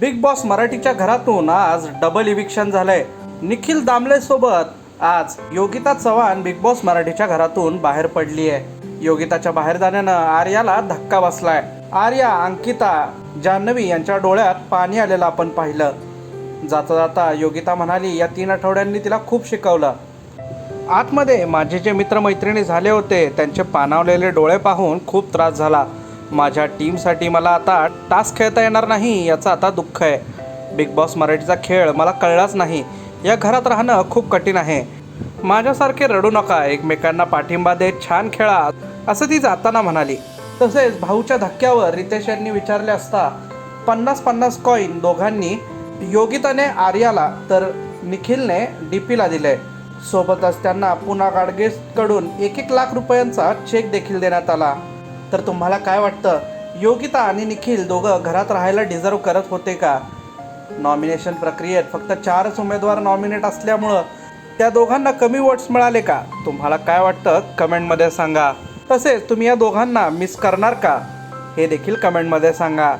Big boss मराठीच्या घरातून आज डबल इविक्शन झालंय. निखिल दामले सोबत आज योगिता चव्हाण बिग बॉस मराठीच्या घरातून बाहेर पडली आहे योगिताच्या बाहेर जाण्यानं आर्याला धक्का बसलाय. आर्या अंकिता जान्हवी यांच्या डोळ्यात पाणी आलेलं आपण पाहिलं. जाता जाता योगिता म्हणाली या तीन आठवड्यांनी तिला खूप शिकवलं. आतमध्ये माझे जे मित्रमैत्रिणी झाले होते त्यांचे पानावलेले डोळे पाहून खूप त्रास झाला. माझ्या टीमसाठी मला आता टास्क खेळता येणार नाही याचं आता दुःख आहे. बिग बॉस मराठीचा खेळ मला कळलाच नाही. या घरात राहणं खूप कठीण आहे. माझ्यासारखे रडू नका एकमेकांना पाठिंबा देत छान खेळा असं ती जाताना म्हणाली. तसेच भाऊच्या धक्क्यावर रितेश यांनी विचारले असता पन्नास पन्नास कॉईन दोघांनी योगिताने आर्याला तर निखिलने डीपीला दिले. सोबतच त्यांना पुन्हा गाडगेकडून एक एक लाख रुपयांचा चेक देखील देण्यात आला. तर तुम्हाला काय वाटतं? योगिता आणि निखिल दोघं घरात राहायला डिझर्व करत होते का? नॉमिनेशन प्रक्रियेत फक्त चारच उमेदवार नॉमिनेट असल्यामुळं त्या दोघांना कमी वोट्स मिळाले का? तुम्हाला काय वाटतं? कमेंटमध्ये सांगा. तसेच तुम्ही या दोघांना मिस करणार का? हे देखील कमेंटमध्ये सांगा.